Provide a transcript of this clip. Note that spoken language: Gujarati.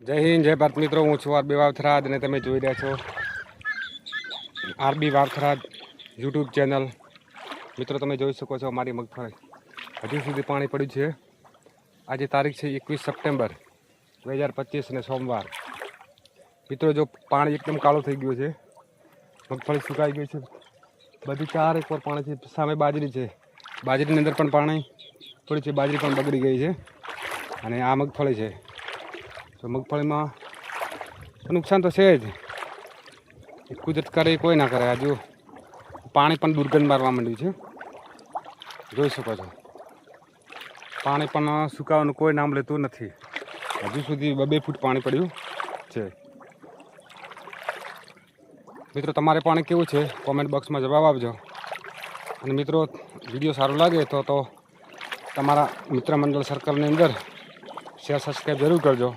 જય હિન્દ, જય ભારત. મિત્રો, હું છું આરબી વાવથરાદ અને તમે જોઈ રહ્યા છો આરબી વાવથરાદ યુટ્યુબ ચેનલ. મિત્રો, તમે જોઈ શકો છો અમારી મગફળી. હજુ સુધી પાણી પડ્યું છે. આજે તારીખ છે એકવીસ સપ્ટેમ્બર બે હજાર પચીસ અને સોમવાર. મિત્રો, જો પાણી એકદમ કાળું થઈ ગયું છે, મગફળી સુકાઈ ગઈ છે. બધી ચાર એક વાર પાણી છે, સામે બાજરી છે. બાજરીની અંદર પણ પાણી, થોડી છે, બાજરી પણ બગડી ગઈ છે અને આ મગફળી છે. તો મગફળીમાં નુકસાન તો છે જ. કુદરત કરે કોઈ ના કરે. હજુ પાણી પણ દુર્ગંધ મારવા માંડ્યું છે. જોઈ શકો છો. પાણી પણ સુકાવાનું કોઈ નામ લેતું નથી. હજુ સુધી બે ફૂટ પાણી પડ્યું છે. મિત્રો, તમારે પાણી કેવું છે? કોમેન્ટ બોક્સમાં જવાબ આપજો. અને મિત્રો, વીડિયો સારો લાગે તો તો તમારા મિત્ર મંડળ સર્કલની અંદર શેર સબસ્ક્રાઈબ જરૂર કરજો.